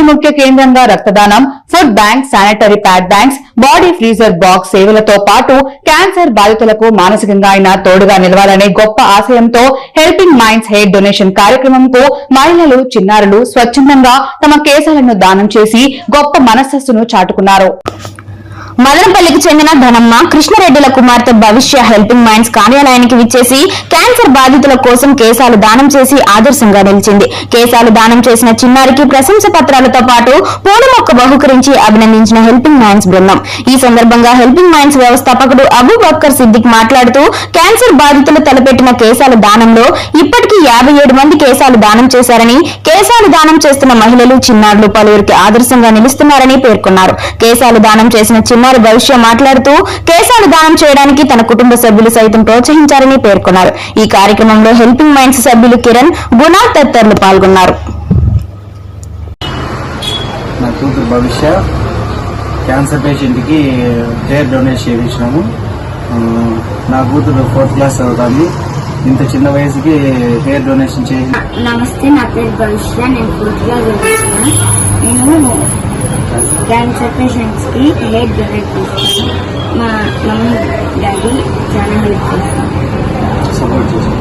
దాని ముఖ్య కేంద్రంగా రక్తదానం food bank sanitary pad banks body freezer box సేవలతో పాటు క్యాన్సర్ బాధితులకు మానసికంగా అయినా తోడుగా నిలవాలనే గొప్ప ఆశయంతో హెల్పింగ్ మైండ్స్ హెయిర్ డొనేషన్ కార్యక్రమంకు మహిళలు చిన్నారులు స్వచ్ఛందంగా తమ కేశాలను దానం చేసి గొప్ప మనస్సును చాటుకున్నారు. మదనపల్లికి చెందిన ధనమ్మ కృష్ణారెడ్డిల కుమార్తె భవిష్య హెల్పింగ్ మైండ్స్ కార్యాలయానికి విచ్చేసి క్యాన్సర్ బాధితుల కోసం కేశాలు దానం చేసి ఆదర్శంగా నిలిచింది. కేశాలు దానం చేసిన చిన్నారికి ప్రశంస పత్రాలతో పాటు పూల మొక్క బహుకరించి అభినందించిన హెల్పింగ్ మైండ్స్ బృందం. ఈ సందర్భంగా హెల్పింగ్ మైండ్స్ వ్యవస్థాపకుడు అబూ బక్కర్ సిద్దిక్ మాట్లాడుతూ క్యాన్సర్ బాధితులు తలపెట్టిన కేశాల దానంలో ఇప్పటికీ యాభై ఏడు మంది కేశాలు దానం చేశారని కేశాలు దానం చేస్తున్న మహిళలు చిన్నారులు పలువురికి ఆదర్శంగా నిలుస్తున్నారని పేర్కొన్నారు. కేశాలు దానం చేసిన చిన్న భవిష్య మాట్లాడుతూ కేశాలు దానం చేయడానికి తన కుటుంబ సభ్యులు సైతం ప్రోత్సహించారని పేర్కొన్నారు. ఈ కార్యక్రమంలో హెల్పింగ్ మైండ్స్ సభ్యులు కిరణ్ గుణ తదితరులు పాల్గొన్నారు. నా కూతురు భవిష్య క్యాన్సర్ పేషెంట్కి హెయిర్ డొనేట్ చేయించినాము. నా కూతురు ఫోర్త్ క్లాస్ చదువుతుంది. ఇంత చిన్న వయసుకి హెయిర్ డొనేషన్ చేసి నమస్తే నా పేరు భవిష్య నేను పూర్తిగా చదువుతున్నా నేను క్యాన్సర్ పేషెంట్స్కి హెయిర్ డొనేట్ చేస్తాను మా మమ్మీ డాడీ చాలా హెల్ప్ చేస్తాను సపోర్ట్ చేశాను